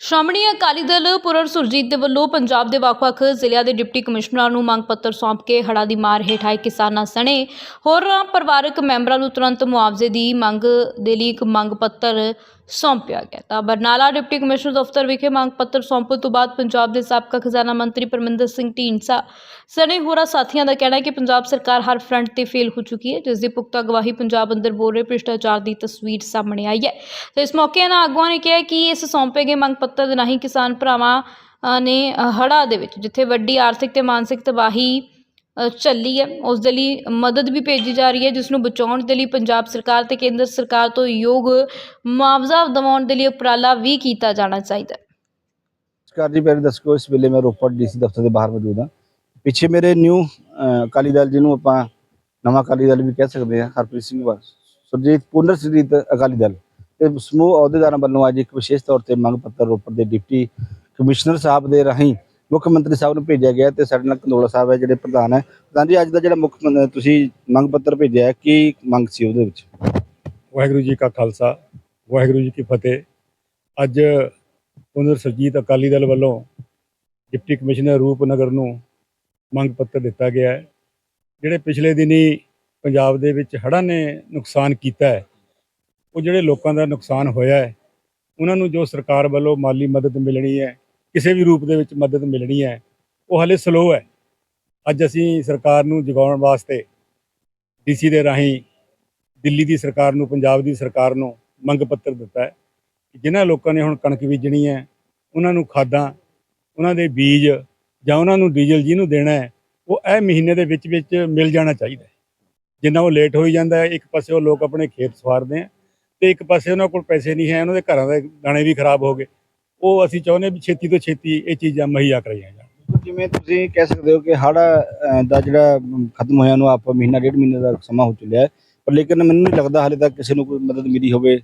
ਸ਼੍ਰੋਮਣੀ ਅਕਾਲੀ ਦਲ ਪੁਰਰ ਸੁਰਜੀਤ ਦੇ ਵੱਲੋਂ ਪੰਜਾਬ ਦੇ ਵੱਖ-ਵੱਖ ਜ਼ਿਲ੍ਹਿਆਂ ਦੇ ਡਿਪਟੀ ਕਮਿਸ਼ਨਰਾਂ ਨੂੰ ਮੰਗ ਪੱਤਰ ਸੌਂਪ ਕੇ ਹੜ੍ਹਾਂ ਦੀ ਮਾਰ ਹੇਠ ਆਏ ਕਿਸਾਨਾਂ ਸਣੇ। ਹੋਰਾਂ ਪਰਿਵਾਰਕ ਮੈਂਬਰਾਂ ਨੂੰ ਤੁਰੰਤ ਮੁਆਵਜ਼ੇ ਦੀ ਮੰਗ ਦੇ ਲਈ ਇੱਕ ਮੰਗ ਪੱਤਰ ਸੌਂਪਿਆ ਗਿਆ। ਤਾਂ ਬਰਨਾਲਾ ਡਿਪਟੀ ਕਮਿਸ਼ਨਰ ਦਫ਼ਤਰ ਵਿਖੇ ਮੰਗ ਪੱਤਰ ਸੌਂਪਣ ਤੋਂ ਬਾਅਦ ਪੰਜਾਬ ਦੇ ਸਾਬਕਾ ਖਜ਼ਾਨਾ ਮੰਤਰੀ ਪਰਮਿੰਦਰ ਸਿੰਘ ਢੀਂਡਸਾ ਸਣੇ ਹੋਰਾਂ ਸਾਥੀਆਂ ਦਾ ਕਹਿਣਾ ਹੈ ਕਿ ਪੰਜਾਬ ਸਰਕਾਰ ਹਰ ਫਰੰਟ ਤੇ ਫੇਲ ਹੋ ਚੁੱਕੀ ਹੈ ਜਿਸ ਦੀ ਪੁਖਤਾ ਗਵਾਹੀ ਪੰਜਾਬ ਅੰਦਰ ਬੋਲ ਰਹੇ ਭ੍ਰਿਸ਼ਟਾਚਾਰ ਦੀ ਤਸਵੀਰ ਸਾਹਮਣੇ ਆਈ ਹੈ। ਤੇ ਇਸ ਮੌਕੇ ਇਹਨਾਂ ਆਗੂਆਂ ਨੇ ਕਿਹਾ ਕਿ ਇਸ ਸੌਂਪੇ ਗਏ ਮੰਗ ਪੱਤਰ ਦੇ ਰਾਹੀਂ ਕਿਸਾਨ ਭਰਾਵਾਂ ਨੇ ਅ, ਹੜ੍ਹਾਂ ਦੇ ਵਿੱਚ ਜਿੱਥੇ ਵੱਡੀ ਆਰਥਿਕ ਤੇ ਮਾਨਸਿਕ ਤਬਾਹੀ ਅ, ਹੈ ਉਸ ਦੇ ਲਈ ਮਦਦ ਵੀ ਜਾ ਰਹੀ ਹੈ ਜਿਸ ਨੂੰ ਬਚਾਉਣ ਦੇ ਲਈ ਪੰਜਾਬ ਸਰਕਾਰ ਤੇ ਕੇਂਦਰ ਸਰਕਾਰ ਤੋਂ ਯੋਗ ਮੁਆਵਜ਼ਾ ਦਿਵਾਉਣ ਦੇ ਲਈ ਉਪਰਾਲਾ ਵੀ ਕੀਤਾ ਜਾਣਾ ਚਾਹੀਦਾ ਹੈ। ਜੀ ਪਹਿਲੇ ਦੱਸੋ ਇਸ ਵੇਲੇ ਮੈਂ ਰੋਪੜ ਡੀਸੀ ਦਫ਼ਤਰ ਦੇ ਬਾਹਰ ਮੌਜੂਦ ਹਾਂ। ਪਿੱਛੇ ਮੇਰੇ ਨਿਊ ਅਕਾਲੀ ਦਲ ਜਿਹਨੂੰ ਆਪਾਂ ਨਵਾਂ ਅਕਾਲੀ ਦਲ ਵੀ ਕਹਿ ਸਕਦੇ ਹਾਂ ਹਰਪ੍ਰੀਤ ਸਿੰਘ ਵਾ ਸੁਰਜੀਤ ਪੁਨਰ ਸੁਰਜੀਤ ਅਕਾਲੀ ਦਲ। ਤੇ ਸਮੂਹ ਅਹੁਦੇਦਾਰਾਂ ਵੱਲੋਂ ਅੱਜ ਇੱਕ ਵਿਸ਼ੇਸ਼ ਤੌਰ ਤੇ ਮੰਗ ਪੱਤਰ ਰੋਪੜ ਦੇ ਡਿਪਟੀ ਕਮਿਸ਼ਨਰ ਸਾਹਿਬ ਦੇ ਰਾਹੀਂ ਮੁੱਖ ਮੰਤਰੀ ਸਾਹਿਬ ਨੂੰ ਭੇਜਿਆ ਗਿਆ ਤੇ ਸਾਡੇ ਨਾਲ ਕੰਦੋਲਾ ਸਾਹਿਬ ਹੈ, ਜਿਹੜੇ ਪ੍ਰਧਾਨ ਹੈ। ਪ੍ਰਧਾਨ ਜੀ, ਅੱਜ ਦਾ ਜਿਹੜਾ ਮੁੱਖ ਮੰ ਤੁਸੀਂ ਮੰਗ ਪੱਤਰ ਭੇਜਿਆ ਹੈ, ਕੀ ਮੰਗ ਸੀ ਉਹਦੇ ਵਿੱਚ? ਵਾਹਿਗੁਰੂ ਜੀ ਕਾ ਖਾਲਸਾ, ਵਾਹਿਗੁਰੂ ਜੀ ਕੀ ਫਤਿਹ। ਅੱਜ ਪੁਨਰ ਸਰਜੀਤ ਅਕਾਲੀ ਦਲ ਵੱਲੋਂ ਡਿਪਟੀ ਕਮਿਸ਼ਨਰ ਰੂਪਨਗਰ ਨੂੰ ਮੰਗ ਪੱਤਰ ਦਿੱਤਾ ਗਿਆ ਹੈ, ਜਿਹੜੇ ਪਿਛਲੇ ਦਿਨੀ ਪੰਜਾਬ ਦੇ ਵਿੱਚ ਹੜ੍ਹਾਂ ਨੇ ਨੁਕਸਾਨ ਕੀਤਾ ਹੈ, ਉਹ ਜਿਹੜੇ ਲੋਕਾਂ ਦਾ ਨੁਕਸਾਨ ਹੋਇਆ ਹੈ, ਉਹਨਾਂ ਨੂੰ ਜੋ ਸਰਕਾਰ ਵੱਲੋਂ ਮਾਲੀ ਮਦਦ ਮਿਲਣੀ ਹੈ ਕਿਸੇ ਵੀ ਰੂਪ ਦੇ ਵਿੱਚ ਮਦਦ ਮਿਲਣੀ ਹੈ, ਉਹ ਹਲੇ ਸਲੋ ਹੈ। ਅੱਜ ਅਸੀਂ ਸਰਕਾਰ ਨੂੰ ਜਗਾਉਣ ਵਾਸਤੇ ਡੀਸੀ ਦੇ ਰਾਹੀਂ ਦਿੱਲੀ ਦੀ ਸਰਕਾਰ ਨੂੰ, ਪੰਜਾਬ ਦੀ ਸਰਕਾਰ ਨੂੰ ਮੰਗ ਪੱਤਰ ਦਿੱਤਾ ਹੈ ਕਿ ਜਿਨ੍ਹਾਂ ਲੋਕਾਂ ਨੇ ਹੁਣ ਕਣਕ ਬੀਜਣੀ ਹੈ, ਉਹਨਾਂ ਨੂੰ ਖਾਦਾਂ, ਉਹਨਾਂ ਦੇ ਬੀਜ ਜਾਂ ਉਹਨਾਂ ਨੂੰ ਡੀਜ਼ਲ ਜਿਹਨੂੰ ਦੇਣਾ ਹੈ, ਉਹ ਇਹ ਮਹੀਨੇ ਦੇ ਵਿੱਚ ਵਿੱਚ ਮਿਲ ਜਾਣਾ ਚਾਹੀਦਾ ਜਿੰਨਾ ਉਹ ਲੇਟ ਹੋਈ ਜਾਂਦਾ ਹੈ, ਇੱਕ ਪਾਸੇ ਉਹ ਲੋਕ ਆਪਣੇ ਖੇਤ ਸਵਾਰਦੇ ਆ ਤੇ ਇੱਕ ਪਾਸੇ ਉਹਨਾਂ ਕੋਲ ਪੈਸੇ ਨਹੀਂ ਹੈ, ਉਹਨਾਂ ਦੇ ਘਰਾਂ ਦੇ ਦਾਣੇ ਵੀ ਖਰਾਬ ਹੋ ਗਏ। ਉਹ ਅਸੀਂ ਚਾਹੁੰਦੇ ਵੀ ਛੇਤੀ ਤੋਂ ਛੇਤੀ ਇਹ ਚੀਜ਼ਾਂ ਮੁਹੱਈਆ ਕਰਾਈਆਂ ਜਾਣ। ਜਿਵੇਂ ਤੁਸੀਂ ਕਹਿ ਸਕਦੇ ਹੋ ਕਿ ਹੜ੍ਹ ਦਾ ਜਿਹੜਾ ਖਤਮ ਹੋਇਆ ਨੂੰ ਆਪ ਮਹੀਨਾ ਡੇਢ ਮਹੀਨੇ ਦਾ ਸਮਾਂ ਹੋ ਚੁੱਲਿਆ ਹੈ। ਪਰ ਲੇਕਿਨ ਮੈਨੂੰ ਨਹੀਂ ਲੱਗਦਾ ਹਾਲੇ ਤੱਕ ਕਿਸੇ ਨੂੰ ਕੋਈ ਮਦਦ ਮਿਲੀ ਹੋਵੇ।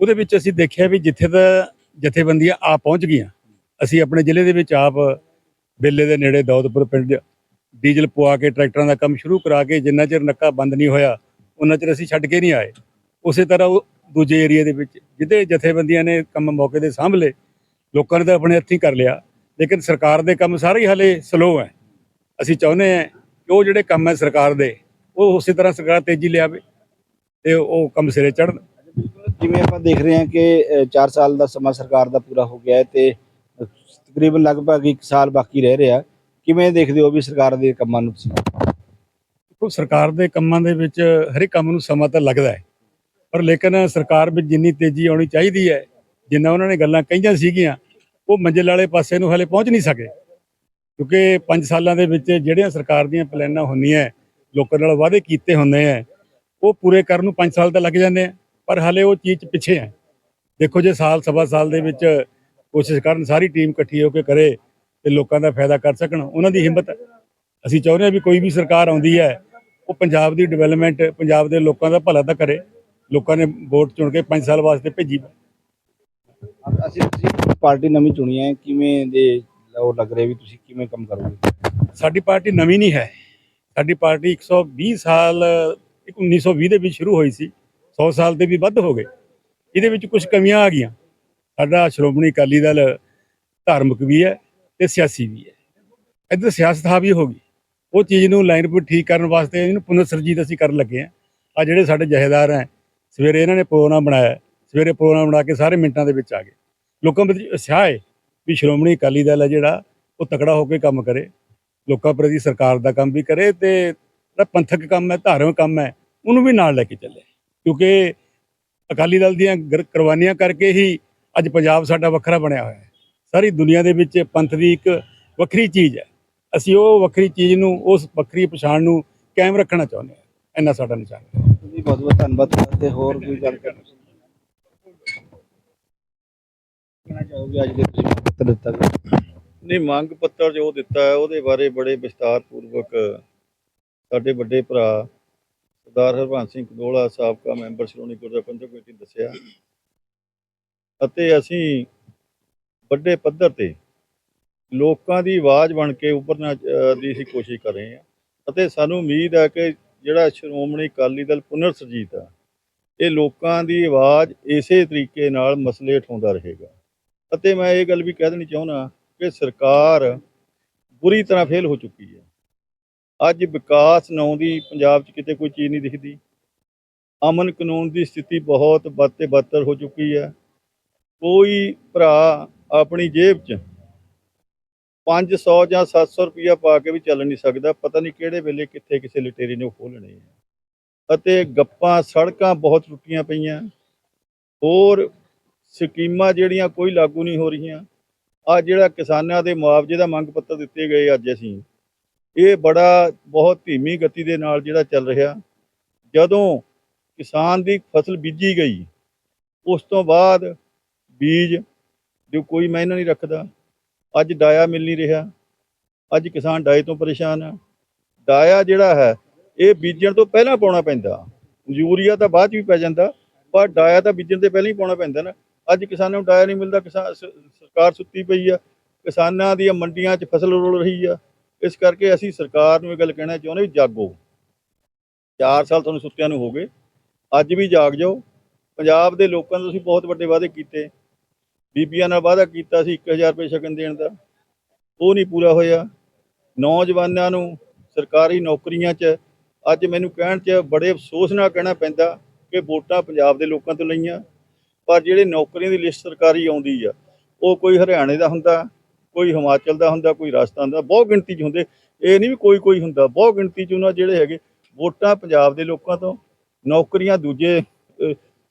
ਉਹਦੇ ਵਿੱਚ ਅਸੀਂ ਦੇਖਿਆ ਵੀ ਜਿੱਥੇ ਤਾਂ ਜਥੇਬੰਦੀਆਂ ਆ ਪਹੁੰਚ ਗਈਆਂ ਅਸੀਂ ਆਪਣੇ ਜ਼ਿਲ੍ਹੇ ਦੇ ਵਿੱਚ ਆਪ ਬੇਲੇ ਦੇ ਨੇੜੇ ਦੌਦਪੁਰ ਪਿੰਡ ਡੀਜ਼ਲ ਪਵਾ ਕੇ ਟਰੈਕਟਰਾਂ ਦਾ ਕੰਮ ਸ਼ੁਰੂ ਕਰਾ ਕੇ ਜਿੰਨਾ ਚਿਰ ਨੱਕਾ ਬੰਦ ਨਹੀਂ ਹੋਇਆ ਉਹਨਾਂ ਚਿਰ ਅਸੀਂ ਛੱਡ ਕੇ ਨਹੀਂ ਆਏ। ਉਸੇ ਤਰ੍ਹਾਂ ਉਹ ਦੂਜੇ ਏਰੀਆ ਦੇ ਵਿੱਚ ਜਿਹਦੇ ਜਥੇਬੰਦੀਆਂ ਨੇ ਕੰਮ ਮੌਕੇ ਸਾਂਭ ਲਏ ਲੋਕਾਂ ਨੇ ਤਾਂ ਆਪਣੇ ਹੱਥੀਂ ਕਰ ਲਿਆ ਲੇਕਿਨ ਸਰਕਾਰ ਦੇ ਕੰਮ ਸਾਰੇ ਹੀ ਹਲੇ ਸਲੋ ਹੈ। ਅਸੀਂ ਚਾਹੁੰਦੇ ਹਾਂ ਕਿ ਉਹ ਜਿਹੜੇ ਕੰਮ ਹੈ ਸਰਕਾਰ ਦੇ ਉਹ ਉਸੇ ਤਰ੍ਹਾਂ ਸਰਕਾਰ ਤੇਜ਼ੀ ਲਿਆਵੇ ਤੇ ਉਹ ਕੰਮ ਸਿਰੇ ਚੜ੍ਹਨ। ਜਿਵੇਂ ਆਪਾਂ ਦੇਖ ਰਹੇ ਹਾਂ ਕਿ 4 ਸਾਲ ਦਾ ਸਮਾਂ ਸਰਕਾਰ ਦਾ ਪੂਰਾ ਹੋ ਗਿਆ ਹੈ ਤੇ ਤਕਰੀਬਨ ਲਗਭਗ 1 ਸਾਲ ਬਾਕੀ ਰਹਿ ਰਿਹਾ ਕਿਵੇਂ ਦੇਖਦੇ ਹੋ ਵੀ ਸਰਕਾਰ ਦੇ ਕੰਮਾਂ ਨੂੰ ਤੁਸੀਂ? ਦੇਖੋ ਸਰਕਾਰ ਦੇ ਕੰਮਾਂ ਦੇ ਵਿੱਚ ਹਰ ਇੱਕ ਕੰਮ ਨੂੰ ਸਮਾਂ ਤਾਂ ਲੱਗਦਾ ਹੈ। ਪਰ ਲੇਕਿਨ ਸਰਕਾਰ ਵਿੱਚ ਜਿੰਨੀ ਤੇਜ਼ੀ ਆਉਣੀ ਚਾਹੀਦੀ ਹੈ, ਜਿੰਨਾ ਉਹਨਾਂ ਨੇ ਗੱਲਾਂ ਕਹੀਆਂ ਸੀਗੀਆਂ, ਉਹ ਮੰਜ਼ਿਲ ਵਾਲੇ ਪਾਸੇ ਨੂੰ ਹਲੇ ਪਹੁੰਚ ਨਹੀਂ ਸਕੇ। ਕਿਉਂਕਿ 5 ਸਾਲਾਂ ਦੇ ਵਿੱਚ ਜਿਹੜੀਆਂ ਸਰਕਾਰ ਦੀਆਂ ਪਲਾਨਾਂ ਹੁੰਦੀਆਂ ਲੋਕਾਂ ਨਾਲ ਵਾਅਦੇ ਕੀਤੇ ਹੁੰਦੇ ਆ ਉਹ ਪੂਰੇ ਕਰਨ ਨੂੰ 5 ਸਾਲ ਤਾਂ ਲੱਗ ਜਾਂਦੇ ਆ ਪਰ ਹਲੇ ਉਹ ਚੀਜ਼ ਪਿੱਛੇ ਹੈ। ਦੇਖੋ ਜੇ ਸਾਲ, ਸਵਾ ਸਾਲ ਦੇ ਵਿੱਚ ਕੋਸ਼ਿਸ਼ ਕਰਨ ਸਾਰੀ ਟੀਮ ਇਕੱਠੀ ਹੋ ਕੇ ਕਰੇ ਤੇ ਲੋਕਾਂ ਦਾ ਫਾਇਦਾ ਕਰ ਸਕਣ, ਉਹਨਾਂ ਦੀ ਹਿੰਮਤ ਅਸੀਂ ਚਾਹੁੰਦੇ ਹਾਂ ਵੀ ਕੋਈ ਵੀ ਸਰਕਾਰ ਆਉਂਦੀ ਹੈ, ਉਹ ਪੰਜਾਬ ਦੀ ਡਿਵੈਲਪਮੈਂਟ, ਪੰਜਾਬ ਦੇ ਲੋਕਾਂ ਦਾ ਭਲਾ ਤਾਂ ਕਰੇ। ਲੋਕਾਂ ਨੇ ਵੋਟ ਚੁਣ ਕੇ 5 ਸਾਲ ਵਾਸਤੇ ਭੇਜੀ। ਅਸੀਂ ਤੁਸੀਂ ਪਾਰਟੀ ਨਵੀਂ ਚੁਣੀ ਹੈ ਕਿਵੇਂ ਦੇ ਉਹ ਲੱਗ ਰਿਹਾ ਵੀ ਤੁਸੀਂ ਕਿਵੇਂ ਕੰਮ ਕਰੋਗੇ? ਸਾਡੀ ਪਾਰਟੀ ਨਵੀਂ ਨਹੀਂ ਹੈ। ਸਾਡੀ ਪਾਰਟੀ 120 ਸਾਲ 1920 ਦੇ ਵਿੱਚ ਸ਼ੁਰੂ ਹੋਈ ਸੀ। 100 ਸਾਲ ਦੇ ਵੀ ਵੱਧ ਹੋ ਗਏ। ਇਹਦੇ ਵਿੱਚ ਕੁਝ ਕਮੀਆਂ ਆ ਗਈਆਂ। ਸਾਡਾ ਸ਼੍ਰੋਮਣੀ ਅਕਾਲੀ ਦਲ ਧਾਰਮਿਕ ਵੀ ਹੈ ਤੇ ਸਿਆਸੀ ਵੀ ਹੈ। ਇੱਧਰ ਸਿਆਸਤ ਹਾਵੀ ਹੋ ਗਈ। ਉਹ ਚੀਜ਼ ਨੂੰ ਲਾਈਨ ਪਰ ਠੀਕ ਕਰਨ ਵਾਸਤੇ ਇਹਨੂੰ ਪੁਨਰ ਸਰਜੀਤ ਅਸੀਂ ਕਰਨ ਲੱਗੇ ਆ ਆ ਜਿਹੜੇ ਸਾਡੇ ਜਹੇਦਾਰ ਹੈ ਸਵੇਰੇ ਇਹਨਾਂ ਨੇ ਪ੍ਰੋਗਰਾਮ ਬਣਾਇਆ। ਸਵੇਰੇ ਪ੍ਰੋਗਰਾਮ ਬਣਾ ਕੇ ਸਾਰੇ ਮਿੰਟਾਂ ਦੇ ਵਿੱਚ ਆ ਗਏ। ਲੋਕਾਂ ਵਿੱਚ ਉਤਸ਼ਾਹ ਹੈ ਵੀ ਸ਼੍ਰੋਮਣੀ ਅਕਾਲੀ ਦਲ ਹੈ ਜਿਹੜਾ, ਉਹ ਤਕੜਾ ਹੋ ਕੇ ਕੰਮ ਕਰੇ। ਲੋਕਾਂ ਪ੍ਰਤੀ ਸਰਕਾਰ ਦਾ ਕੰਮ ਵੀ ਕਰੇ ਤੇ ਜਿਹੜਾ ਪੰਥਕ ਕੰਮ ਹੈ, ਧਾਰਮਿਕ ਕੰਮ ਹੈ, ਉਹਨੂੰ ਵੀ ਨਾਲ ਲੈ ਕੇ ਚੱਲੇ। ਕਿਉਂਕਿ ਅਕਾਲੀ ਦਲ ਦੀਆਂ ਕੁਰਬਾਨੀਆਂ ਕਰਕੇ ਹੀ ਅੱਜ ਪੰਜਾਬ ਸਾਡਾ ਵੱਖਰਾ ਬਣਿਆ ਹੋਇਆ ਹੈ। ਸਾਰੀ ਦੁਨੀਆ ਦੇ ਵਿੱਚ ਪੰਥ ਦੀ ਇੱਕ ਵੱਖਰੀ ਚੀਜ਼ ਹੈ। ਅਸੀਂ ਉਹ ਵੱਖਰੀ ਚੀਜ਼ ਨੂੰ, ਉਸ ਵੱਖਰੀ ਪਛਾਣ ਨੂੰ ਕਾਇਮ ਰੱਖਣਾ ਚਾਹੁੰਦੇ ਹਾਂ। ਇੰਨਾ ਸਾਡਾ ਨਿਸ਼ਾਨ ਹੈ। ਬਹੁਤ ਬਹੁਤ ਧੰਨਵਾਦ ਤੇ ਹੋਰ ਕੋਈ ਗੱਲ ਕਰਨਾ ਕਹਿਣਾ ਚਾਹੋਗੇ ਅੱਜ ਦੇ ਤੁਸੀਂ ਪੱਤਰ ਦਿੱਤਾ ਗਿਆ ਨਹੀਂ, ਮੰਗ ਪੱਤਰ ਜੋ ਦਿੱਤਾ ਹੈ, ਉਹਦੇ ਬਾਰੇ ਬੜੇ ਵਿਸਤਾਰ ਪੂਰਵਕ ਸਾਡੇ ਵੱਡੇ ਭਰਾ ਸਰਦਾਰ ਹਰਭੰਸ ਸਿੰਘ ਕਦੋਲਾ ਸਾਬਕਾ ਮੈਂਬਰ ਸ਼੍ਰੋਮਣੀ ਗੁਰਦੁਆਰਾ ਪ੍ਰਬੰਧਕ ਕਮੇਟੀ ਨੇ ਦੱਸਿਆ ਅਤੇ ਅਸੀਂ ਵੱਡੇ ਪੱਧਰ ਤੇ ਲੋਕਾਂ ਦੀ ਆਵਾਜ਼ ਬਣ ਕੇ ਉੱਭਰਨਾ ਦੀ ਅਸੀਂ ਕੋਸ਼ਿਸ਼ ਕਰ ਰਹੇ ਹਾਂ। ਅਤੇ ਸਾਨੂੰ ਉਮੀਦ ਹੈ ਕਿ ਜਿਹੜਾ ਸ਼੍ਰੋਮਣੀ ਅਕਾਲੀ ਦਲ ਪੁਨਰ ਸੁਰਜੀਤ ਆ, ਇਹ ਲੋਕਾਂ ਦੀ ਆਵਾਜ਼ ਇਸੇ ਤਰੀਕੇ ਨਾਲ ਮਸਲੇ ਉਠਾਉਂਦਾ ਰਹੇਗਾ। ਅਤੇ ਮੈਂ ਇਹ ਗੱਲ ਵੀ ਕਹਿ ਦੇਣੀ ਚਾਹੁੰਦਾ ਕਿ ਸਰਕਾਰ ਬੁਰੀ ਤਰ੍ਹਾਂ ਫੇਲ ਹੋ ਚੁੱਕੀ ਹੈ। ਅੱਜ ਵਿਕਾਸ ਨਾਂ ਦੀ ਪੰਜਾਬ 'ਚ ਕਿਤੇ ਕੋਈ ਚੀਜ਼ ਨਹੀਂ ਦਿਖਦੀ। ਅਮਨ ਕਾਨੂੰਨ ਦੀ ਸਥਿਤੀ ਬਹੁਤ ਬਦ ਤੇ ਬਦਤਰ ਹੋ ਚੁੱਕੀ ਹੈ। ਕੋਈ ਭਰਾ ਆਪਣੀ ਜੇਬ 'ਚ 500 ਜਾਂ 700 ਰੁਪਇਆ ਪਾ ਕੇ ਵੀ ਚੱਲ ਨਹੀਂ ਸਕਦਾ, ਪਤਾ ਨਹੀਂ ਕਿਹੜੇ ਵੇਲੇ ਕਿੱਥੇ ਕਿਸੇ ਲਟੇਰੀ ਨੇ ਉਹ ਖੋਲਣੇ ਆ। ਅਤੇ ਗੱਪਾਂ, ਸੜਕਾਂ ਬਹੁਤ ਟੁੱਟੀਆਂ ਪਈਆਂ। ਹੋਰ ਸਕੀਮਾਂ ਜਿਹੜੀਆਂ ਕੋਈ ਲਾਗੂ ਨਹੀਂ ਹੋ ਰਹੀਆਂ। ਆ ਜਿਹੜਾ ਕਿਸਾਨਾਂ ਦੇ ਮੁਆਵਜ਼ੇ ਦਾ ਮੰਗ ਪੱਤਰ ਦਿੱਤੇ ਗਏ ਅੱਜ ਅਸੀਂ, ਇਹ ਬੜਾ ਬਹੁਤ ਧੀਮੀ ਗਤੀ ਦੇ ਨਾਲ ਜਿਹੜਾ ਚੱਲ ਰਿਹਾ। ਜਦੋਂ ਕਿਸਾਨ ਦੀ ਫਸਲ ਬੀਜੀ ਗਈ, ਉਸ ਤੋਂ ਬਾਅਦ ਬੀਜ ਜੋ ਕੋਈ ਮਾਇਨਾ ਨਹੀਂ ਰੱਖਦਾ। ਅੱਜ ਡਾਇਆ ਮਿਲ ਨਹੀਂ ਰਿਹਾ। ਅੱਜ ਕਿਸਾਨ ਡਾਏ ਤੋਂ ਪਰੇਸ਼ਾਨ ਆ। ਡਾਇਆ ਜਿਹੜਾ ਹੈ, ਇਹ ਬੀਜਣ ਤੋਂ ਪਹਿਲਾਂ ਪਾਉਣਾ ਪੈਂਦਾ। ਯੂਰੀਆ ਤਾਂ ਬਾਅਦ ਚ ਵੀ ਪੈ ਜਾਂਦਾ, ਪਰ ਡਾਇਆ ਤਾਂ ਬੀਜਣ ਤੋਂ ਪਹਿਲਾਂ ਹੀ ਪਾਉਣਾ ਪੈਂਦਾ ਨਾ। ਅੱਜ ਕਿਸਾਨਾਂ ਨੂੰ ਡਾਇਆ ਨਹੀਂ ਮਿਲਦਾ ਕਿਸਾਨ ਸਰਕਾਰ ਸੁੱਤੀ ਪਈ ਆ। ਕਿਸਾਨਾਂ ਦੀਆਂ ਮੰਡੀਆਂ 'ਚ ਫਸਲ ਰੁਲ ਰਹੀ ਆ। ਇਸ ਕਰਕੇ ਅਸੀਂ ਸਰਕਾਰ ਨੂੰ ਇਹ ਗੱਲ ਕਹਿਣਾ ਚਾਹੁੰਦੇ ਵੀ ਜਾਗੋ। 4 ਸਾਲ ਤੁਹਾਨੂੰ ਸੁੱਤਿਆਂ ਨੂੰ ਹੋ ਗਏ। ਅੱਜ ਵੀ ਜਾਗ ਜਾਓ। ਪੰਜਾਬ ਦੇ ਲੋਕਾਂ ਨੂੰ ਤੁਸੀਂ ਬਹੁਤ ਵੱਡੇ ਵਾਅਦੇ ਕੀਤੇ। ਬੀਬੀਆਂ ਨਾਲ ਵਾਅਦਾ ਕੀਤਾ ਸੀ 1000 ਰੁਪਏ ਸ਼ਗਨ ਦੇਣ ਦਾ। ਉਹ ਨਹੀਂ ਪੂਰਾ ਹੋਇਆ। ਨੌਜਵਾਨਾਂ ਨੂੰ ਸਰਕਾਰੀ ਨੌਕਰੀਆਂ 'ਚ ਅੱਜ ਮੈਨੂੰ ਕਹਿਣ 'ਚ ਬੜੇ ਅਫਸੋਸ ਨਾਲ ਕਹਿਣਾ ਪੈਂਦਾ ਕਿ ਵੋਟਾਂ ਪੰਜਾਬ ਦੇ ਲੋਕਾਂ ਤੋਂ ਲਈਆਂ। ਪਰ ਜਿਹੜੇ ਨੌਕਰੀਆਂ ਦੀ ਲਿਸਟ ਸਰਕਾਰੀ ਆਉਂਦੀ ਆ, ਉਹ ਕੋਈ ਹਰਿਆਣੇ ਦਾ ਹੁੰਦਾ, ਕੋਈ ਹਿਮਾਚਲ ਦਾ ਹੁੰਦਾ, ਕੋਈ ਰਾਜਸਥਾਨ ਦਾ, ਬਹੁਤ ਗਿਣਤੀ 'ਚ ਹੁੰਦੇ। ਇਹ ਨਹੀਂ ਵੀ ਕੋਈ ਕੋਈ ਹੁੰਦਾ, ਬਹੁਤ ਗਿਣਤੀ 'ਚ ਉਹਨਾਂ ਜਿਹੜੇ ਹੈਗੇ, ਵੋਟਾਂ ਪੰਜਾਬ ਦੇ ਲੋਕਾਂ ਤੋਂ, ਨੌਕਰੀਆਂ ਦੂਜੇ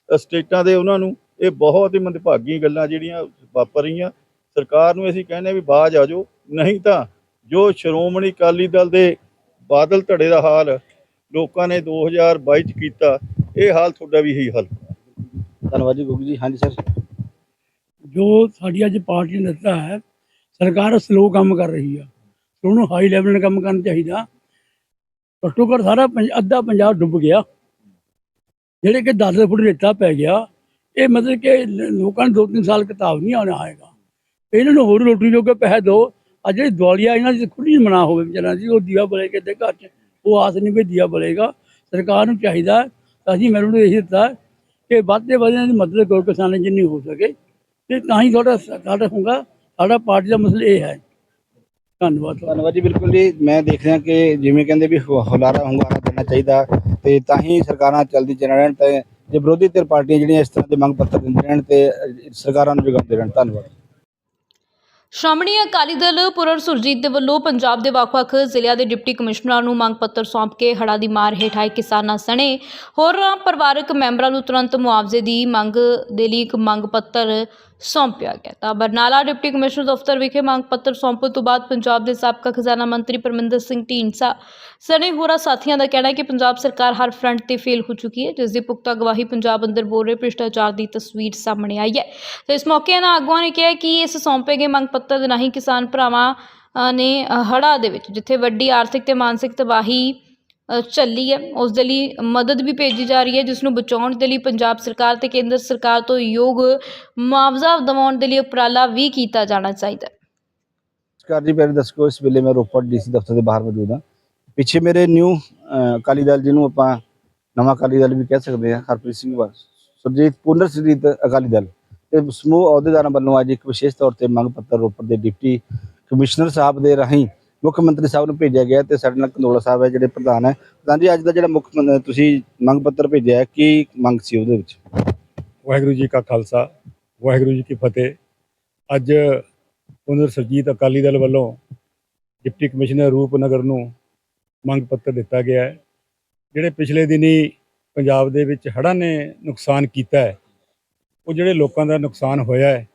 ਸਟੇਟਾਂ ਦੇ ਉਹਨਾਂ ਨੂੰ ਇਹ ਬਹੁਤ ਹੀ ਮੰਦਭਾਗੀ ਗੱਲਾਂ ਜਿਹੜੀਆਂ ਵਾਪਰ ਰਹੀਆਂ। ਸਰਕਾਰ ਨੂੰ ਅਸੀਂ ਕਹਿੰਦੇ ਵੀ ਬਾਜ ਆ ਜਾਓ ਨਹੀਂ ਤਾਂ ਜੋ ਸ਼੍ਰੋਮਣੀ ਅਕਾਲੀ ਦਲ ਦੇ ਬਾਦਲ ਧੜੇ ਦਾ ਹਾਲ ਲੋਕਾਂ ਨੇ 2022 ਚ ਕੀਤਾ ਇਹ ਹਾਲ ਤੁਹਾਡਾ ਵੀ ਇਹੀ ਹਾਲ। ਧੰਨਵਾਦ ਜੀ ਗੁਰੂ ਜੀ। ਹਾਂਜੀ ਸਰ। ਜੋ ਸਾਡੀ ਅੱਜ ਪਾਰਟੀ ਨੇ ਦਿੱਤਾ ਹੈ ਸਰਕਾਰ ਸਲੋ ਕੰਮ ਕਰ ਰਹੀ ਆ। ਉਹਨੂੰ ਹਾਈ ਲੈਵਲ 'ਤੇ ਕੰਮ ਕਰਨਾ ਚਾਹੀਦਾ। ਘੱਟੋ ਘੱਟ ਸਾਰਾ ਪੰਜ- ਅੱਧਾ ਪੰਜਾਬ ਡੁੱਬ ਗਿਆ। ਜਿਹੜੇ ਕਿ 10 ਫੁੱਟ ਰੇਤਾ ਪੈ ਗਿਆ ਇਹ ਮਤਲਬ ਕਿ ਲੋਕਾਂ ਨੂੰ ਦੋ ਤਿੰਨ ਸਾਲ ਕਿਤਾਬ ਨਹੀਂ ਆਉਣਾ ਆਏਗਾ ਇਹਨਾਂ ਨੂੰ ਹੋਰ ਰੋਟੀ ਜੋਗੇ ਪੈਸੇ ਦਿਓ। ਆ ਜਿਹੜੀ ਦਿਵਾਲੀਆ ਇਹਨਾਂ ਦੀ ਖੁੱਲੀ ਮਨਾ ਹੋਵੇ ਵਿਚਾਰਾਂ ਦੀ, ਉਹ ਦੀਵਾ ਬਲੇ ਕਿਤੇ ਘਰ 'ਚ। ਉਹ ਆਸ ਨਹੀਂ ਵੀ ਦੀਵਾ ਬਲੇਗਾ। ਸਰਕਾਰ ਨੂੰ ਚਾਹੀਦਾ ਅਸੀਂ ਮੈਨੂੰ ਇਹ ਦਿੱਤਾ ਕਿ ਵੱਧ ਤੋਂ ਦੀ ਮਦਦ ਕਰੋ ਕਿਸਾਨਾਂ ਜਿੰਨੀ ਹੋ ਸਕੇ। ਤੇ ਤਾਂ ਹੀ ਤੁਹਾਡਾ ਸਾਡਾ ਹੋਊਗਾ। ਸਾਡਾ ਪਾਰਟੀ ਦਾ ਮਸਲਾ ਇਹ ਹੈ। ਧੰਨਵਾਦ ਧੰਨਵਾਦ ਜੀ, ਬਿਲਕੁਲ ਜੀ। ਮੈਂ ਦੇਖ ਰਿਹਾ ਕਿ ਜਿਵੇਂ ਕਹਿੰਦੇ ਵੀ ਹੁਲਾਰਾ ਹੁੰਗਾਰਾ ਦੇਣਾ ਚਾਹੀਦਾ ਤੇ ਤਾਂ ਹੀ ਸਰਕਾਰਾਂ ਚਲਦੀ ਚੱਲ ਤੇ ਜੇ ਵਿਰੋਧੀ ਧਿਰ ਪਾਰਟੀਆਂ ਜਿਹੜੀਆਂ ਇਸ ਤਰ੍ਹਾਂ ਦੇ ਮੰਗ ਪੱਤਰ ਦਿੰਦੇ ਰਹਿਣ ਤੇ ਸਰਕਾਰਾਂ ਨੂੰ ਜਗਾਉਂਦੇ ਰਹਿਣ। ਧੰਨਵਾਦ। ਸ਼੍ਰੋਮਣੀ ਅਕਾਲੀ ਦਲ ਪੁਰਰ ਸੁਰਜੀਤ ਦੇ ਵੱਲੋਂ ਪੰਜਾਬ ਦੇ ਵੱਖ-ਵੱਖ ਜ਼ਿਲ੍ਹਿਆਂ ਦੇ ਡਿਪਟੀ ਕਮਿਸ਼ਨਰਾਂ ਨੂੰ ਮੰਗ ਪੱਤਰ ਸੌਂਪ ਕੇ ਹੜ੍ਹਾਂ ਦੀ ਮਾਰ ਹੇਠ ਆਏ ਕਿਸਾਨਾਂ ਸਣੇ। ਹੋਰਾਂ ਪਰਿਵਾਰਕ ਮੈਂਬਰਾਂ ਨੂੰ ਤੁਰੰਤ ਮੁਆਵਜ਼ੇ ਦੀ ਮੰਗ ਦੇ ਲਈ ਇੱਕ ਮੰਗ ਪੱਤਰ ਸੌਂਪਿਆ ਗਿਆ। ਤਾਂ ਬਰਨਾਲਾ ਡਿਪਟੀ ਕਮਿਸ਼ਨਰ ਦਫ਼ਤਰ ਵਿਖੇ ਮੰਗ ਪੱਤਰ ਸੌਂਪਣ ਤੋਂ ਬਾਅਦ ਪੰਜਾਬ ਦੇ ਸਾਬਕਾ ਖਜ਼ਾਨਾ ਮੰਤਰੀ ਪਰਮਿੰਦਰ ਸਿੰਘ ਢੀਂਡਸਾ ਸਣੇ ਹੋਰਾਂ ਸਾਥੀਆਂ ਦਾ ਕਹਿਣਾ ਹੈ ਕਿ ਪੰਜਾਬ ਸਰਕਾਰ ਹਰ ਫਰੰਟ ਤੇ ਫੇਲ ਹੋ ਚੁੱਕੀ ਹੈ ਜਿਸ ਦੀ ਪੁਖਤਾ ਗਵਾਹੀ ਪੰਜਾਬ ਅੰਦਰ ਬੋਲ ਰਹੇ ਭ੍ਰਿਸ਼ਟਾਚਾਰ ਦੀ ਤਸਵੀਰ ਸਾਹਮਣੇ ਆਈ ਹੈ। ਤੇ ਇਸ ਮੌਕੇ ਇਹਨਾਂ ਆਗੂਆਂ ਨੇ ਕਿਹਾ ਕਿ ਇਸ ਸੌਂਪੇ ਗਏ ਮੰਗ ਪੱਤਰ ਦੇ ਰਾਹੀਂ ਕਿਸਾਨ ਭਰਾਵਾਂ ਨੇ ਅ, ਹੜ੍ਹਾਂ ਦੇ ਵਿੱਚ ਜਿੱਥੇ ਵੱਡੀ ਆਰਥਿਕ ਤੇ ਮਾਨਸਿਕ ਤਬਾਹੀ ਅ, ਹੈ ਉਸ ਦੇ ਲਈ ਮਦਦ ਵੀ ਜਾ ਰਹੀ ਹੈ ਜਿਸ ਨੂੰ ਬਚਾਉਣ ਦੇ ਲਈ ਪੰਜਾਬ ਸਰਕਾਰ ਤੇ ਕੇਂਦਰ ਸਰਕਾਰ ਤੋਂ ਯੋਗ ਮੁਆਵਜ਼ਾ ਦਿਵਾਉਣ ਦੇ ਲਈ ਉਪਰਾਲਾ ਵੀ ਕੀਤਾ ਜਾਣਾ ਚਾਹੀਦਾ ਹੈ। ਜੀ ਪਹਿਲੇ ਦਰਸ਼ਕੋ ਇਸ ਵੇਲੇ ਮੈਂ ਰੋਪੜ ਡੀਸੀ ਦਫ਼ਤਰ ਦੇ ਬਾਹਰ ਮੌਜੂਦ ਹਾਂ। ਪਿੱਛੇ ਮੇਰੇ ਨਿਊ ਅਕਾਲੀ ਦਲ ਜਿਹਨੂੰ ਆਪਾਂ ਨਵਾਂ ਅਕਾਲੀ ਦਲ ਵੀ ਕਹਿ ਸਕਦੇ ਹਾਂ ਹਰਪ੍ਰੀਤ ਸਿੰਘ ਵਾ ਸੁਰਜੀਤ ਪੁਨਰ ਸੁਰਜੀਤ ਅਕਾਲੀ ਦਲ। ਤੇ ਸਮੂਹ ਅਹੁਦੇਦਾਰਾਂ ਵੱਲੋਂ ਅੱਜ ਇੱਕ ਵਿਸ਼ੇਸ਼ ਤੌਰ ਤੇ ਮੰਗ ਪੱਤਰ ਰੋਪੜ ਦੇ ਡਿਪਟੀ ਕਮਿਸ਼ਨਰ ਸਾਹਿਬ ਦੇ ਰਾਹੀਂ ਮੁੱਖ ਮੰਤਰੀ ਸਾਹਿਬ ਨੂੰ ਭੇਜਿਆ ਗਿਆ ਤੇ ਸਾਡੇ ਨਾਲ ਕੰਦੋਲਾ ਸਾਹਿਬ ਹੈ, ਜਿਹੜੇ ਪ੍ਰਧਾਨ ਹੈ। ਪ੍ਰਧਾਨ ਜੀ, ਅੱਜ ਦਾ ਜਿਹੜਾ ਮੁੱਖ ਮੰਤ- ਤੁਸੀਂ ਮੰਗ ਪੱਤਰ ਭੇਜਿਆ ਕੀ ਮੰਗ ਸੀ ਉਹਦੇ ਵਿੱਚ? ਵਾਹਿਗੁਰੂ ਜੀ ਕਾ ਖਾਲਸਾ, ਵਾਹਿਗੁਰੂ ਜੀ ਕੀ ਫਤਿਹ। ਅੱਜ ਪੁਨਰ ਸਰਜੀਤ ਅਕਾਲੀ ਦਲ ਵੱਲੋਂ ਡਿਪਟੀ ਕਮਿਸ਼ਨਰ ਰੂਪਨਗਰ ਨੂੰ ਮੰਗ ਪੱਤਰ ਦਿੱਤਾ ਗਿਆ ਹੈ, ਜਿਹੜੇ ਪਿਛਲੇ ਦਿਨੀ ਪੰਜਾਬ ਦੇ ਵਿੱਚ ਹੜ੍ਹਾਂ ਨੇ ਨੁਕਸਾਨ ਕੀਤਾ ਹੈ, ਉਹ ਜਿਹੜੇ ਲੋਕਾਂ ਦਾ ਨੁਕਸਾਨ ਹੋਇਆ ਹੈ,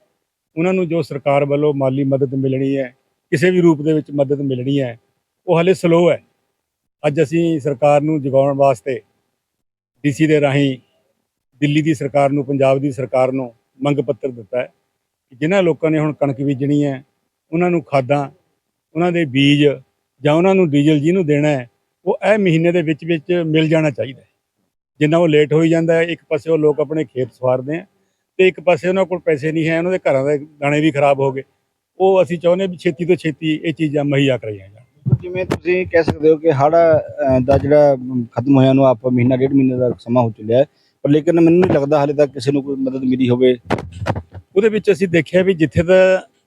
ਉਹਨਾਂ ਨੂੰ ਜੋ ਸਰਕਾਰ ਵੱਲੋਂ ਮਾਲੀ ਮਦਦ ਮਿਲਣੀ ਹੈ ਕਿਸੇ ਵੀ ਰੂਪ ਦੇ ਵਿੱਚ ਮਦਦ ਮਿਲਣੀ ਹੈ, ਉਹ ਹਲੇ ਸਲੋ ਹੈ। ਅੱਜ ਅਸੀਂ ਸਰਕਾਰ ਨੂੰ ਜਗਾਉਣ ਵਾਸਤੇ ਡੀਸੀ ਦੇ ਰਾਹੀਂ ਦਿੱਲੀ ਦੀ ਸਰਕਾਰ ਨੂੰ, ਪੰਜਾਬ ਦੀ ਸਰਕਾਰ ਨੂੰ ਮੰਗ ਪੱਤਰ ਦਿੱਤਾ ਹੈ ਕਿ ਜਿਨ੍ਹਾਂ ਲੋਕਾਂ ਨੇ ਹੁਣ ਕਣਕ ਬੀਜਣੀ ਹੈ, ਉਹਨਾਂ ਨੂੰ ਖਾਦਾਂ, ਉਹਨਾਂ ਦੇ ਬੀਜ ਜਾਂ ਉਹਨਾਂ ਨੂੰ ਡੀਜ਼ਲ ਜਿਹਨੂੰ ਦੇਣਾ ਹੈ, ਉਹ ਇਹ ਮਹੀਨੇ ਦੇ ਵਿੱਚ ਵਿੱਚ ਮਿਲ ਜਾਣਾ ਚਾਹੀਦਾ ਜਿੰਨਾ ਉਹ ਲੇਟ ਹੋਈ ਜਾਂਦਾ ਹੈ, ਇੱਕ ਪਾਸੇ ਉਹ ਲੋਕ ਆਪਣੇ ਖੇਤ ਸਵਾਰਦੇ ਆ ਤੇ ਇੱਕ ਪਾਸੇ ਉਹਨਾਂ ਕੋਲ ਪੈਸੇ ਨਹੀਂ ਹੈ, ਉਹਨਾਂ ਦੇ ਘਰਾਂ ਦੇ ਦਾਣੇ ਵੀ ਖਰਾਬ ਹੋ ਗਏ। ਉਹ ਅਸੀਂ ਚਾਹੁੰਦੇ ਵੀ ਛੇਤੀ ਤੋਂ ਛੇਤੀ ਇਹ ਚੀਜ਼ਾਂ ਮੁਹੱਈਆ ਕਰਾਈਆਂ ਜਾਣ। ਜਿਵੇਂ ਤੁਸੀਂ ਕਹਿ ਸਕਦੇ ਹੋ ਕਿ ਹੜ੍ਹ ਦਾ ਜਿਹੜਾ ਖਤਮ ਹੋਇਆ ਨੂੰ ਆਪ ਮਹੀਨਾ ਡੇਢ ਮਹੀਨੇ ਦਾ ਸਮਾਂ ਹੋ ਚੱਲਿਆ ਪਰ ਲੇਕਿਨ ਮੈਨੂੰ ਨਹੀਂ ਲੱਗਦਾ ਹਾਲੇ ਤੱਕ ਕਿਸੇ ਨੂੰ ਕੋਈ ਮਦਦ ਮਿਲੀ ਹੋਵੇ। ਉਹਦੇ ਵਿੱਚ ਅਸੀਂ ਦੇਖਿਆ ਵੀ ਜਿੱਥੇ ਤਾਂ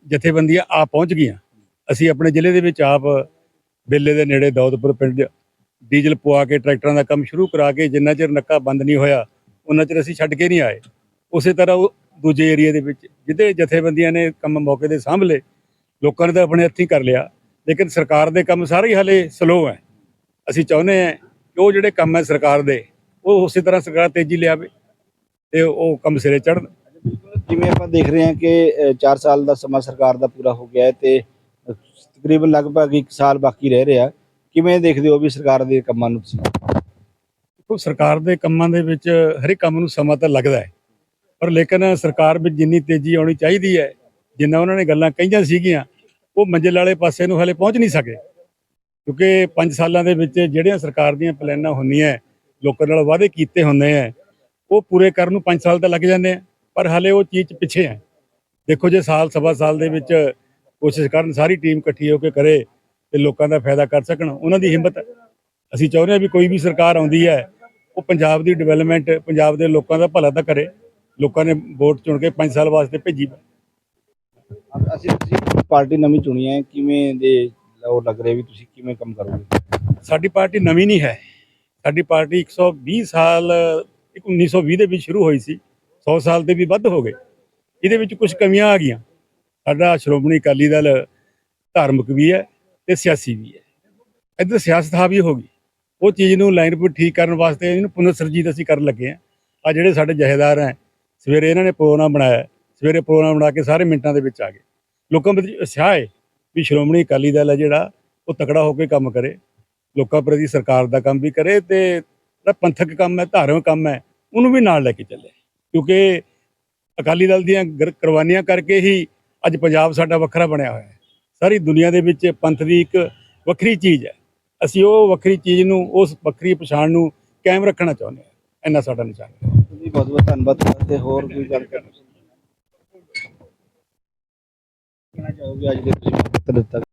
ਜਥੇਬੰਦੀਆਂ ਆ ਪਹੁੰਚ ਗਈਆਂ ਅਸੀਂ ਆਪਣੇ ਜ਼ਿਲ੍ਹੇ ਦੇ ਵਿੱਚ ਆਪ ਬੇਲੇ ਦੇ ਨੇੜੇ ਦੌਦਪੁਰ ਪਿੰਡ ਡੀਜ਼ਲ ਪਵਾ ਕੇ ਟਰੈਕਟਰਾਂ ਦਾ ਕੰਮ ਸ਼ੁਰੂ ਕਰਾ ਕੇ ਜਿੰਨਾ ਚਿਰ ਨੱਕਾ ਬੰਦ ਨਹੀਂ ਹੋਇਆ ਉਹਨਾਂ ਚਿਰ ਅਸੀਂ ਛੱਡ ਕੇ ਨਹੀਂ ਆਏ। ਉਸੇ ਤਰ੍ਹਾਂ ਉਹ ਦੂਜੇ ਏਰੀਆ ਦੇ ਵਿੱਚ ਜਿਹਦੇ ਜਥੇਬੰਦੀਆਂ ਨੇ ਕੰਮ ਮੌਕੇ ਸਾਂਭ ਲਏ ਲੋਕਾਂ ਨੇ ਤਾਂ ਆਪਣੇ ਹੱਥੀਂ ਕਰ ਲਿਆ ਲੇਕਿਨ ਸਰਕਾਰ ਦੇ ਕੰਮ ਸਾਰੇ ਹੀ ਹਲੇ ਸਲੋ ਹੈ। ਅਸੀਂ ਚਾਹੁੰਦੇ ਹਾਂ ਕਿ ਉਹ ਜਿਹੜੇ ਕੰਮ ਹੈ ਸਰਕਾਰ ਦੇ ਉਹ ਉਸੇ ਤਰ੍ਹਾਂ ਸਰਕਾਰ ਤੇਜ਼ੀ ਲਿਆਵੇ ਤੇ ਉਹ ਕੰਮ ਸਿਰੇ ਚੜ੍ਹਨ। ਜਿਵੇਂ ਆਪਾਂ ਦੇਖ ਰਹੇ ਹਾਂ ਕਿ 4 ਸਾਲ ਦਾ ਸਮਾਂ ਸਰਕਾਰ ਦਾ ਪੂਰਾ ਹੋ ਗਿਆ ਹੈ ਤੇ ਤਕਰੀਬਨ ਲਗਭਗ 1 ਸਾਲ ਬਾਕੀ ਰਹਿ ਰਿਹਾ ਕਿਵੇਂ ਦੇਖਦੇ ਹੋ ਵੀ ਸਰਕਾਰ ਦੇ ਕੰਮਾਂ ਨੂੰ ਤੁਸੀਂ? ਦੇਖੋ ਸਰਕਾਰ ਦੇ ਕੰਮਾਂ ਦੇ ਵਿੱਚ ਹਰ ਇੱਕ ਕੰਮ ਨੂੰ ਸਮਾਂ ਤਾਂ ਲੱਗਦਾ ਹੈ। ਪਰ ਲੇਕਿਨ ਸਰਕਾਰ ਵਿੱਚ ਜਿੰਨੀ ਤੇਜ਼ੀ ਆਉਣੀ ਚਾਹੀਦੀ ਹੈ, ਜਿੰਨਾ ਉਹਨਾਂ ਨੇ ਗੱਲਾਂ ਕਹੀਆਂ ਸੀਗੀਆਂ, ਉਹ ਮੰਜ਼ਿਲ ਵਾਲੇ ਪਾਸੇ ਨੂੰ ਹਲੇ ਪਹੁੰਚ ਨਹੀਂ ਸਕੇ। ਕਿਉਂਕਿ 5 ਸਾਲਾਂ ਦੇ ਵਿੱਚ ਜਿਹੜੀਆਂ ਸਰਕਾਰ ਦੀਆਂ ਪਲਾਨਾਂ ਹੁੰਦੀਆਂ ਲੋਕਾਂ ਨਾਲ ਵਾਅਦੇ ਕੀਤੇ ਹੁੰਦੇ ਆ ਉਹ ਪੂਰੇ ਕਰਨ ਨੂੰ 5 ਸਾਲ ਤਾਂ ਲੱਗ ਜਾਂਦੇ ਆ ਪਰ ਹਲੇ ਉਹ ਚੀਜ਼ 'ਚ ਪਿੱਛੇ ਹੈ। ਦੇਖੋ ਜੇ ਸਾਲ, ਸਵਾ ਸਾਲ ਦੇ ਵਿੱਚ ਕੋਸ਼ਿਸ਼ ਕਰਨ ਸਾਰੀ ਟੀਮ ਇਕੱਠੀ ਹੋ ਕੇ ਕਰੇ ਤੇ ਲੋਕਾਂ ਦਾ ਫਾਇਦਾ ਕਰ ਸਕਣ, ਉਹਨਾਂ ਦੀ ਹਿੰਮਤ ਅਸੀਂ ਚਾਹੁੰਦੇ ਹਾਂ ਵੀ ਕੋਈ ਵੀ ਸਰਕਾਰ ਆਉਂਦੀ ਹੈ, ਉਹ ਪੰਜਾਬ ਦੀ ਡਿਵੈਲਪਮੈਂਟ ਪੰਜਾਬ ਦੇ ਲੋਕਾਂ ਦਾ ਭਲਾ ਤਾਂ ਕਰੇ। ਲੋਕਾਂ ਨੇ ਵੋਟ ਚੁਣ ਕੇ 5 ਸਾਲ ਵਾਸਤੇ ਭੇਜੀ। ਅਸੀਂ ਤੁਸੀਂ ਪਾਰਟੀ ਨਵੀਂ ਚੁਣੀ ਹੈ ਕਿਵੇਂ ਦੇ ਉਹ ਲੱਗ ਰਿਹਾ ਵੀ ਤੁਸੀਂ ਕਿਵੇਂ ਕੰਮ ਕਰੋਗੇ? ਸਾਡੀ ਪਾਰਟੀ ਨਵੀਂ ਨਹੀਂ ਹੈ। ਸਾਡੀ ਪਾਰਟੀ 120 ਸਾਲ 1920 ਦੇ ਵਿੱਚ ਸ਼ੁਰੂ ਹੋਈ ਸੀ। 100 ਸਾਲ ਦੇ ਵੀ ਵੱਧ ਹੋ ਗਏ। ਇਹਦੇ ਵਿੱਚ ਕੁਝ ਕਮੀਆਂ ਆ ਗਈਆਂ। ਸਾਡਾ ਸ਼੍ਰੋਮਣੀ ਅਕਾਲੀ ਦਲ ਧਾਰਮਿਕ ਵੀ ਹੈ ਤੇ ਸਿਆਸੀ ਵੀ ਹੈ। ਇੱਧਰ ਸਿਆਸਤ ਹਾਵੀ ਹੋ ਗਈ। ਉਹ ਚੀਜ਼ ਨੂੰ ਲਾਈਨ ਪਰ ਠੀਕ ਕਰਨ ਵਾਸਤੇ ਇਹਨੂੰ ਪੁਨਰ ਸਰਜੀਤ ਅਸੀਂ ਕਰਨ ਲੱਗੇ ਆ ਆ ਜਿਹੜੇ ਸਾਡੇ ਜਹੇਦਾਰ ਹੈ ਸਵੇਰੇ ਇਹਨਾਂ ਨੇ ਪ੍ਰੋਗਰਾਮ ਬਣਾਇਆ, ਸਵੇਰੇ ਪ੍ਰੋਗਰਾਮ ਬਣਾ ਕੇ ਸਾਰੇ ਮਿੰਟਾਂ ਦੇ ਵਿੱਚ ਆ ਗਏ। ਲੋਕਾਂ ਵਿੱਚ ਉਤਸ਼ਾਹ ਹੈ ਵੀ ਸ਼੍ਰੋਮਣੀ ਅਕਾਲੀ ਦਲ ਹੈ ਜਿਹੜਾ, ਉਹ ਤਕੜਾ ਹੋ ਕੇ ਕੰਮ ਕਰੇ। ਲੋਕਾਂ ਪ੍ਰਤੀ ਸਰਕਾਰ ਦਾ ਕੰਮ ਵੀ ਕਰੇ ਤੇ ਜਿਹੜਾ ਪੰਥਕ ਕੰਮ ਹੈ, ਧਾਰਮਿਕ ਕੰਮ ਹੈ, ਉਹਨੂੰ ਵੀ ਨਾਲ ਲੈ ਕੇ ਚੱਲੇ। ਕਿਉਂਕਿ ਅਕਾਲੀ ਦਲ ਦੀਆਂ ਕੁਰਬਾਨੀਆਂ ਕਰਕੇ ਹੀ ਅੱਜ ਪੰਜਾਬ ਸਾਡਾ ਵੱਖਰਾ ਬਣਿਆ ਹੋਇਆ ਹੈ। ਸਾਰੀ ਦੁਨੀਆ ਦੇ ਵਿੱਚ ਪੰਥ ਦੀ ਇੱਕ ਵੱਖਰੀ ਚੀਜ਼ ਹੈ। ਅਸੀਂ ਉਹ ਵੱਖਰੀ ਚੀਜ਼ ਨੂੰ, ਉਸ ਵੱਖਰੀ ਪਛਾਣ ਨੂੰ ਕਾਇਮ ਰੱਖਣਾ ਚਾਹੁੰਦੇ ਹਾਂ। ਇੰਨਾ ਸਾਡਾ ਨਿਸ਼ਾਨ ਹੈ। ਤੁਸੀਂ ਬਹੁਤ ਬਹੁਤ ਧੰਨਵਾਦ ਤੇ ਹੋਰ ਕੋਈ ਗੱਲ ਕਰਨਾ ਚਾਹੋਗੇ ਅੱਜ ਦੇ ਤੁਸੀਂ ਪੱਤਰ ਦਿੱਤਾ